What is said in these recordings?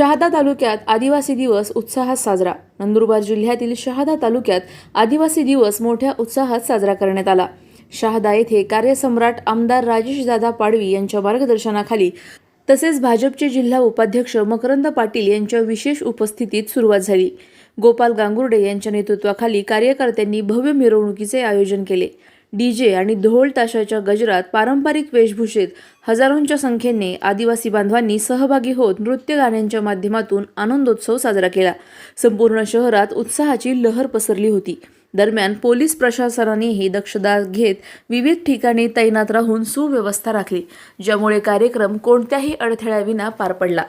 शहादा तालुक्यात आदिवासी दिवस उत्साहात साजरा. नंदुरबार जिल्ह्यातील शहादा तालुक्यात आदिवासी दिवस मोठ्या उत्साहात साजरा करण्यात आला. शहादा येथे कार्यसम्राट आमदार राजेशदादा पाडवी यांच्या मार्गदर्शनाखाली तसेच भाजपचे जिल्हा उपाध्यक्ष मकरंद पाटील यांच्या विशेष उपस्थितीत सुरुवात झाली. गोपाल गांगुर्डे यांच्या नेतृत्वाखाली कार्यकर्त्यांनी भव्य मिरवणुकीचे आयोजन केले. डीजे आणि ढोल ताशाच्या गजरात पारंपरिक वेशभूषेत हजारोंच्या संख्येने आदिवासी बांधवांनी सहभागी होत नृत्य गाण्यांच्या माध्यमातून आनंदोत्सव साजरा केला. संपूर्ण शहरात उत्साहाची लहर पसरली होती. दरम्यान पोलीस प्रशासनानेही दक्षता घेत विविध ठिकाणी तैनात राहून सुव्यवस्था राखली ज्यामुळे कार्यक्रम कोणत्याही अडथळ्याविना पार पडला.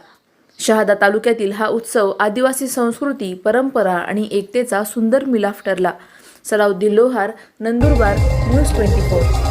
शहादा तालुक्यातील हा उत्सव आदिवासी संस्कृती परंपरा आणि एकतेचा सुंदर मिलाफ ठरला. Salauddin Lohar Nandurbar news twenty four.